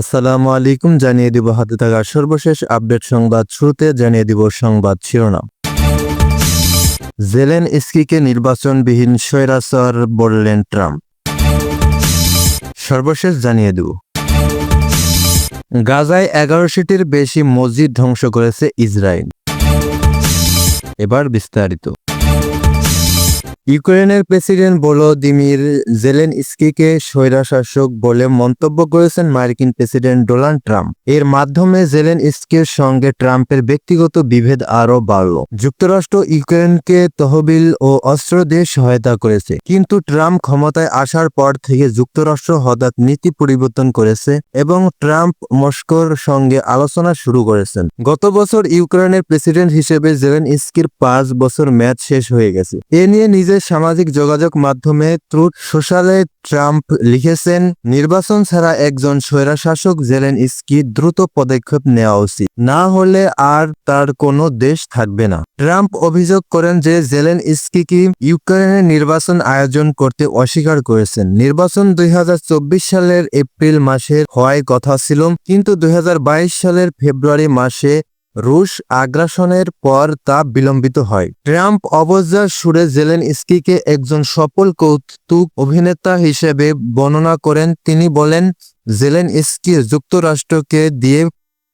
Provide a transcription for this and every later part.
আসসালামু আলাইকুম, জানিয়ে দিব হাতে থাকা সর্বশেষ আপডেট সংবাদ শুরুতে জানিয়ে দিব সংবাদ শিরোনাম। জেলেন ইস্কিকে নির্বাচনবিহীন স্বৈরাচার বললেন ট্রাম্প। সর্বশেষ জানিয়ে দেব। গাজায় এগারোশোটির বেশি মসজিদ ধ্বংস করেছে ইসরায়েল। এবার বিস্তারিত। ইউক্রেনের প্রেসিডেন্ট ভলোদিমির জেলেন ইস্কিকে স্বৈরাশাসক বলে মন্তব্য করেছেন মার্কিন প্রেসিডেন্ট ডোনাল্ড ট্রাম্প। এর মাধ্যমে জেলেন ইস্কির সঙ্গে ট্রাম্পের ব্যক্তিগত বিভেদ আরও বাড়ল। যুক্তরাষ্ট্র ইউক্রেনকে তহবিল ও অস্ত্র দিয়ে সহায়তা করেছে, কিন্তু ট্রাম্প ক্ষমতায় আসার পর থেকে যুক্তরাষ্ট্র হঠাৎ নীতি পরিবর্তন করেছে এবং ট্রাম্প মস্কোর সঙ্গে আলোচনা শুরু করেছেন। গত বছর ইউক্রেনের প্রেসিডেন্ট হিসেবে জেলেন ইস্কির পাঁচ বছর ম্যাচ শেষ হয়ে গেছে। এ নিয়ে নিজের সামাজিক যোগাযোগ মাধ্যমে ট্রুথ সোশ্যালে ট্রাম্প লিখেছেন, নির্বাচন ছাড়া একজন স্বৈরাশাসক জেলেন ইস্কি দ্রুত পদক্ষেপ নেওয়া উচিত। না হলে আর তার কোনো দেশ থাকবে না। ট্রাম্প অভিযোগ করেন যে জেলেন ইস্কি কি ইউক্রেনের নির্বাচন আয়োজন করতে অস্বীকার করেছেন। নির্বাচন দুই হাজার চব্বিশ সালের এপ্রিল মাসের হওয়ার কথা ছিল, কিন্তু দুই হাজার বাইশ সালের ফেব্রুয়ারি মাসে রুশ আগ্রাসনের পর তা বিলম্বিত হয়। ট্রাম্প অবজ্ঞার সুরে জেলেন স্কিকে একজন সফল কৌতুক অভিনেতা হিসেবে বর্ণনা করেন। তিনি বলেন জেলেন স্কি যুক্তরাষ্ট্রকে দিয়ে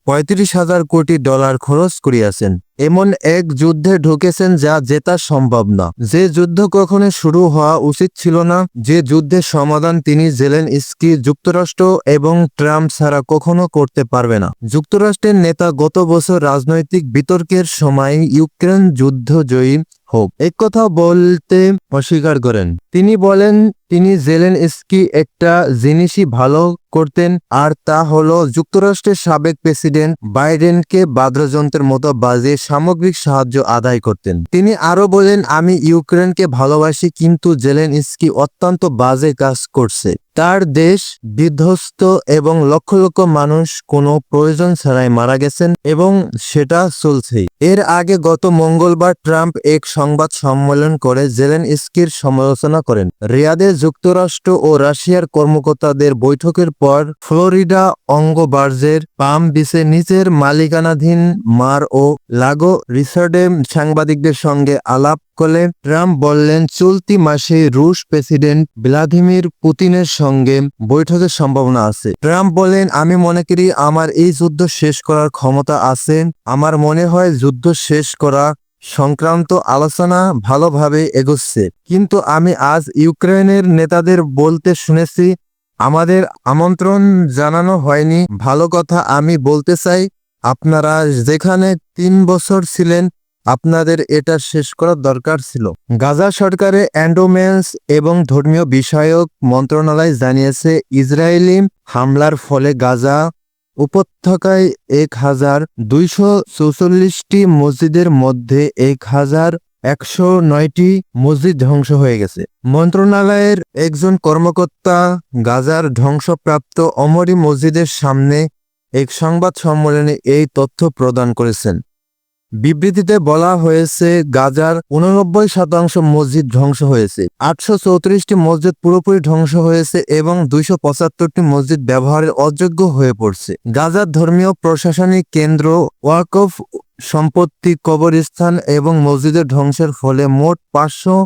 পঁয়ত্রিশ হাজার কোটি ডলার খরচ করিয়াছেন। এমন এক যুদ্ধে ঢুকেছেন যা জেতা সম্ভব না। যে যুদ্ধ কখনো শুরু হওয়া উচিত ছিল না, যে যুদ্ধের সমাধান তিনি জেলেন ইস্কি যুক্তরাষ্ট্র এবং ট্রাম্প ছাড়া কখনো করতে পারবে না। যুক্তরাষ্ট্রের নেতা গত বছর রাজনৈতিক বিতর্কের সময় ইউক্রেন যুদ্ধ জয়ী হোক। এক কথা বলতে অস্বীকার করেন। তিনি বলেন, তিনি জেলেন ইস্কি একটা জিনিসই ভালো করতেন, আর তা হলো যুক্তরাষ্ট্রের সাবেক প্রেসিডেন্ট বাইডেনকে বাদ্যযন্ত্রের মতো বাজিয়ে সামগ্রিক সাহায্য আদায় করতেন। তিনি আরও বলেন, আমি ইউক্রেনকে ভালোবাসি, কিন্তু জেলেন ইস্কি অত্যন্ত বাজে কাজ করছে। তার দেশ বিধ্বস্ত এবং লক্ষ লক্ষ মানুষ কোনো প্রয়োজন ছাড়াই মারা গেছেন এবং সেটা চলছেই। এর আগে গত মঙ্গলবার ট্রাম্প এক সংবাদ সম্মেলন করে জেলেন ইস্কির সমালোচনা করেন। রিয়াদে যুক্তরাষ্ট্র ও রাশিয়ার কর্মকর্তাদের বৈঠকের পর ফ্লোরিডা অঙ্গবার্জের পাম বিচে নিজের মালিকানাধীন মার ও লাগো রিসর্টে সাংবাদিকদের সঙ্গে আলাপ করলে ট্রাম্প বললেন, চলতি মাসে রুশ প্রেসিডেন্ট ভ্লাদিমির পুতিনের সঙ্গে বৈঠকের সম্ভাবনা আছে। ট্রাম্প বলেন, আমি মনে করি আমার এই যুদ্ধ শেষ করার ক্ষমতা আছে। আমার মনে হয় যুদ্ধ শেষ করা সংক্রান্ত আলোচনা ভালোভাবে এগোচ্ছে। কিন্তু আমি আজ ইউক্রেনের নেতাদের বলতে শুনেছি, আমাদের আমন্ত্রণ জানানো হয়নি। ভালো কথা আমি বলতে চাই, আপনারা যেখানে তিন বছর ছিলেন আপনাদের এটা শেষ করার দরকার ছিল। গাজা সরকারের অ্যান্ডোমেন্স এবং ধর্মীয় বিষয়ক মন্ত্রণালয় জানিয়েছে, ইসরায়েলি হামলার ফলে গাজা উপত্যকায় এক হাজার দুইশো চৌচল্লিশটি মসজিদের মধ্যে এক হাজার একশো নয়টি মসজিদ ধ্বংস হয়ে গেছে। মন্ত্রণালয়ের একজন কর্মকর্তা গাজার ধ্বংসপ্রাপ্ত অমরি মসজিদের সামনে এক সংবাদ সম্মেলনে এই তথ্য প্রদান করেছেন। বিবৃতিতে বলা হয়েছে, গাজার উননব্বই শতাংশ মসজিদ ধ্বংস হয়েছে, আটশো চৌত্রিশটি মসজিদ পুরোপুরি ধ্বংস হয়েছে এবং দুইশো পঁচাত্তরটি মসজিদ ব্যবহারের অযোগ্য হয়ে পড়ছে। গাজার ধর্মীয় প্রশাসনিক কেন্দ্র ওয়াকফ, সম্পত্তি কবরস্থান এবং মসজিদের ধ্বংসের ফলে মোট পাঁচশো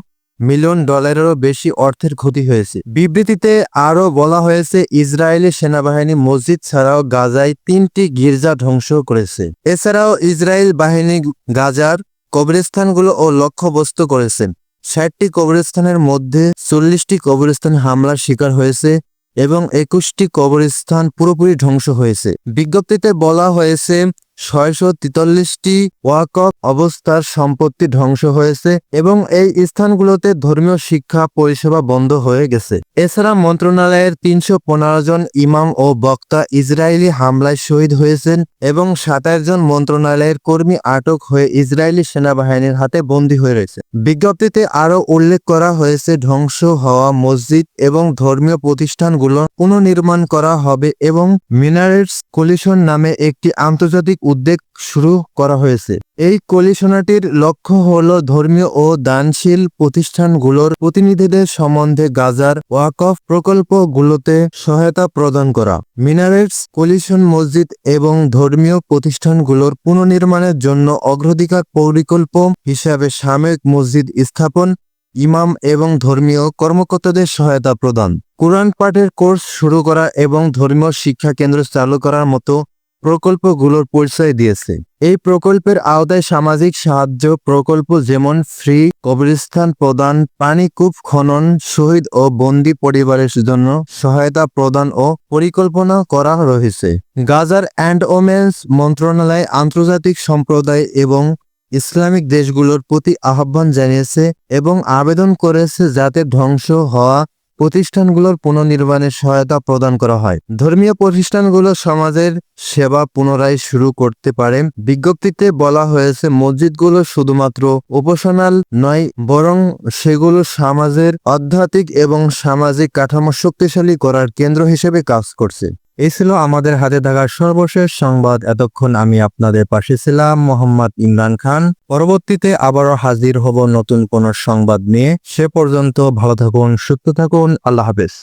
মিলিয়ন ডলারেরও বেশি অর্থের ক্ষতি হয়েছে। বিবৃতিতে আরও বলা হয়েছে, ইসরায়েলি সেনাবাহিনী মসজিদ ছাড়াও গাজায় তিনটি গির্জা ধ্বংস করেছে। এছাড়াও ইসরায়েল বাহিনী গাজার কবরস্থানগুলো ও লক্ষ্যবস্তু করেছেন ষাটটি কবরস্থানের মধ্যে চল্লিশটি কবরস্থান হামলার শিকার হয়েছে এবং একুশটি কবরস্থান পুরোপুরি ধ্বংস হয়েছে। বিজ্ঞপ্তিতে বলা হয়েছে ছয়শো তেতাল্লিশটি ওয়াকফ অবস্থার সম্পত্তি ধ্বংস হয়েছে এবং এই স্থানগুলোতে ধর্মীয় শিক্ষা পরিষেবা বন্ধ হয়ে গেছে। এছাড়া মন্ত্রণালয়ের তিনশো পনেরো জন ইমাম ও বক্তা ইসরায়েলি হামলায় শহীদ হয়েছেন এবং সাতাশ জন মন্ত্রণালয়ের কর্মী আটক হয়ে ইসরায়েলি সেনাবাহিনীর হাতে বন্দী হয়ে রয়েছে। বিজ্ঞপ্তিতে আরও উল্লেখ করা হয়েছে, ধ্বংস হওয়া মসজিদ এবং ধর্মীয় প্রতিষ্ঠানগুলো পুনর্নির্মাণ করা হবে এবং মিনারেটস কলিশন নামে একটি আন্তর্জাতিক উদ্যোগ শুরু করা হয়েছে। এই কলিশনাটির লক্ষ্য হল ধর্মীয় ও দানশীল প্রতিষ্ঠানগুলোর প্রতিনিধিদের সম্বন্ধে গাজার ওয়াকফ প্রকল্পগুলোতে সহায়তা প্রদান করা। মিনারেটস কলিশন মসজিদ এবং ধর্মীয় প্রতিষ্ঠানগুলোর পুনর্নির্মাণের জন্য অগ্রাধিকার পরিকল্প হিসাবে সাময়িক মসজিদ স্থাপন, ইমাম এবং ধর্মীয় কর্মকর্তাদের সহায়তা প্রদান। কোরআন পাঠের কোর্স শুরু করা এবং ধর্মীয় শিক্ষা কেন্দ্র চালু করার মতো প্রকল্পগুলোর পরিচয় দিয়েছে। এই প্রকল্পের আওতায় সামাজিক সাহায্য প্রকল্প যেমন ফ্রি কবরস্থান প্রদান পানিকূপ খনন, শহীদ ও বন্দি পরিবারের জন্য সহায়তা প্রদান ও পরিকল্পনা করা রয়েছে। গাজার অ্যান্ড ওমেন্স মন্ত্রণালয় আন্তর্জাতিক সম্প্রদায় এবং ইসলামিক দেশগুলোর প্রতি আহ্বান জানিয়েছে এবং আবেদন করেছে যাতে ধ্বংস হওয়া প্রতিষ্ঠানগুলোর পুনর্নির্মাণে সহায়তা প্রদান করা হয়। ধর্মীয় প্রতিষ্ঠানগুলো সমাজের সেবা পুনরায় শুরু করতে পারে। বিজ্ঞপ্তিতে বলা হয়েছে, মসজিদগুলো শুধুমাত্র উপাসনাল নয়, বরং সেগুলো সমাজের আধ্যাত্মিক এবং সামাজিক কাঠামো শক্তিশালী করার কেন্দ্র হিসেবে কাজ করছে। এই ছিল আমাদের হাতে থাকা সর্বশেষ সংবাদ। এতক্ষণ আমি আপনাদের পাশে ছিলাম মোহাম্মদ ইমরান খান। পরবর্তীতে আবারও হাজির হব নতুন কোন সংবাদ নিয়ে। সে পর্যন্ত ভালো থাকুন, সুস্থ থাকুন। আল্লাহ হাফেজ।